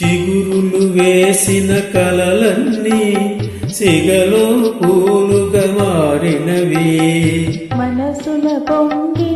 చిగురులు వేసిన కలలన్నీ సిగలో పూలుగా మారినవి. మనసుల పొంగి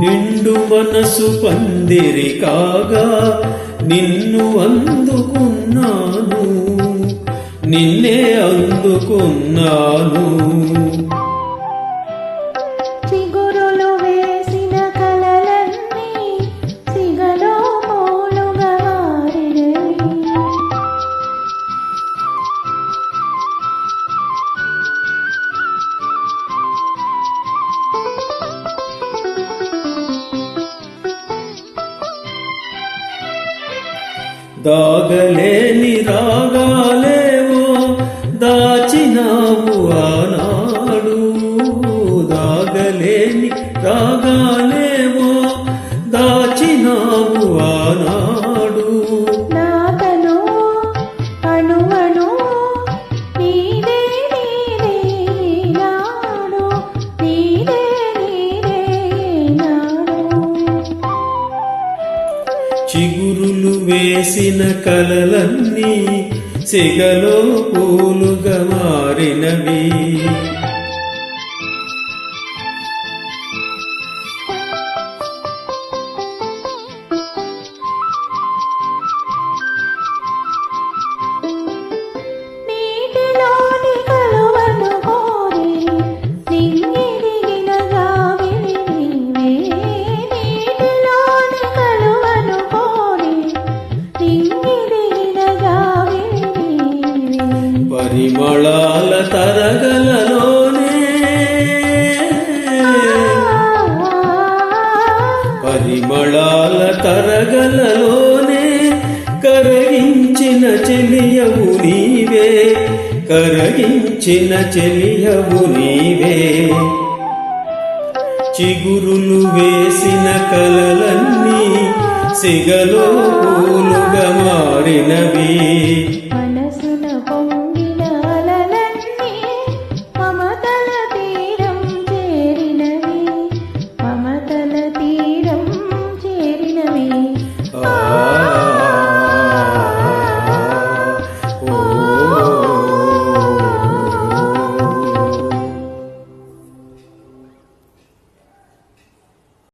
నిండు మనసు పందిరి కాగా నిన్ను అందుకున్నాను. నిన్నే అందుకున్నాను. దాగలేని రాగాలేవో దాచినావు ఆనాడు. దాగలేని రాగాలేవో దాచినావు ఆనాడు. చిగురులు వేసిన కలలన్నీ సెగలో పూలుగా మారినవి. పరిమళాల తరగలలోనే పరిమళాల తరగలలోనే కరగించిన చెలియవు నీవే కరగించిన చెలియవు నీవే. చిగురులు వేసిన కలలన్నీ సిగలో పూలుగా మారినవి.